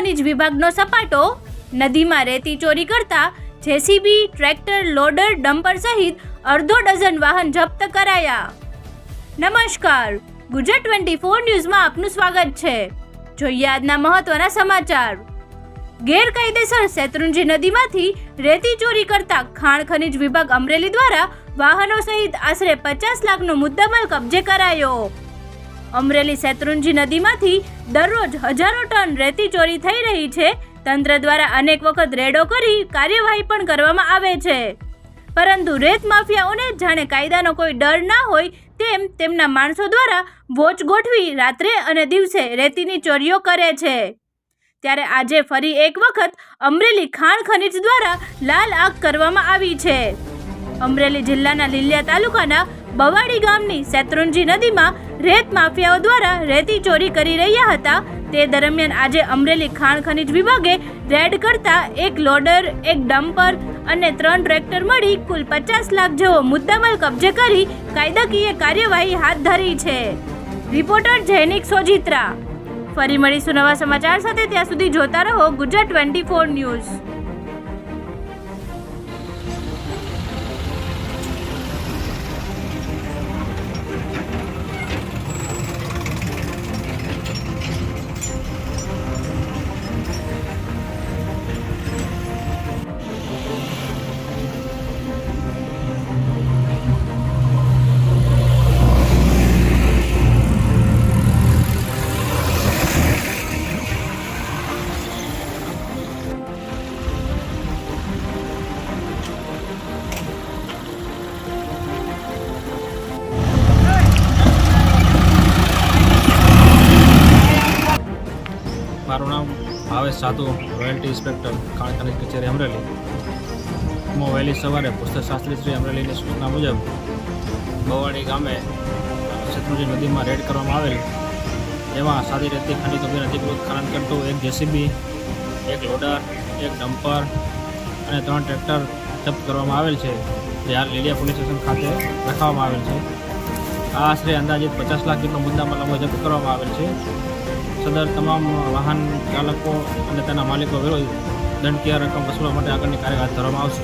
ખનિજ વિભાગનો સપાટો નદીમાં રેતી ચોરી કરતા જેસીબી, ટ્રેક્ટર, લોડર, ડમ્પર સહિત અડધો ડઝન વાહન જપ્ત કરાયા. નમસ્કાર. ગુજરાત ટ્વેન્ટી ફોર ન્યૂઝમાં આપનું સ્વાગત છે. જોઈએ આજના મહત્વના સમાચાર. ગેરકાયદેસર શેત્રુંજી નદીમાંથી રેતી ચોરી કરતા ખાણ ખનિજ વિભાગ અમરેલી દ્વારા વાહનો સહિત આશરે પચાસ લાખનો મુદ્દામાલ કબજે કરાયો. અમરેલી શેત્રુંજી નદીમાંથી દરરોજ હજારો ટન રેતી ચોરી થઈ રહી છે. તંત્ર દ્વારા અનેક વખત રેડો કરી કાર્યવાહી પણ કરવામાં આવે છે. પરંતુ રેત માફિયાઓને જાણે કાયદાનો કોઈ ડર ના હોય તેમ તેમના માણસો દ્વારા વોચ ગોઠવી રાત્રે અને દિવસે રેતીની ચોરીઓ કરે છે. ત્યારે આજે ફરી એક વખત અમરેલી ખાણ ખનિજ દ્વારા લાલ આગ કરવામાં આવી છે. અમરેલી જિલ્લાના લીલિયા તાલુકાના બવાડી ગામની શેત્રુંજી નદીમાં રેત માફિયાઓ દ્વારા રેતી ચોરી કરી રહ્યા હતા. તે દરમિયાન આજે અમરેલી ખાણ ખનિજ વિભાગે રેડ કરતા એક લોડર, એક ડમ્પર અને ત્રણ ટ્રેક્ટર મળી કુલ પચાસ લાખ જેવો મુદ્દામાલ કબજે કરી કાયદાકીય કાર્યવાહી હાથ ધરી છે. રિપોર્ટર જૈનિક સોજિત્રા. ફરી મળીશું નવા સમાચાર સાથે, ત્યાં સુધી જોતા રહો ગુજરાત ટ્વેન્ટી ફોર ન્યૂઝ. મારું નામ ભાવેશ સાધુ રોયલ્ટી ઇન્સ્પેક્ટર ખાણ ખનિજ કચેરી અમરેલી. હું વહેલી સવારે પુસ્તક શાસ્ત્રી શ્રી અમરેલીની સૂચના મુજબ બવાડી ગામે શત્રુજી નદીમાં રેડ કરવામાં આવેલ. જેમાં સાદી રેતી ખનિજ ઊભી અધિકૃત ખનન કરતું એક જેસીબી, એક લોડર, એક ડમ્પર અને ત્રણ ટ્રેક્ટર જપ્ત કરવામાં આવેલ છે. જે હાલ લીલિયા પોલીસ સ્ટેશન ખાતે રખાવવામાં આવેલ છે. આ આશરે અંદાજિત પચાસ લાખ જેટલો મુદ્દામાલ અમો જપ્ત કરવામાં આવેલ છે. સદર તમામ વાહન ચાલકો અને તેના માલિકો વિરોધ દંડકીય રકમ વસૂલવા માટે આગળની કાર્યવાહી ધરવામાં આવશે?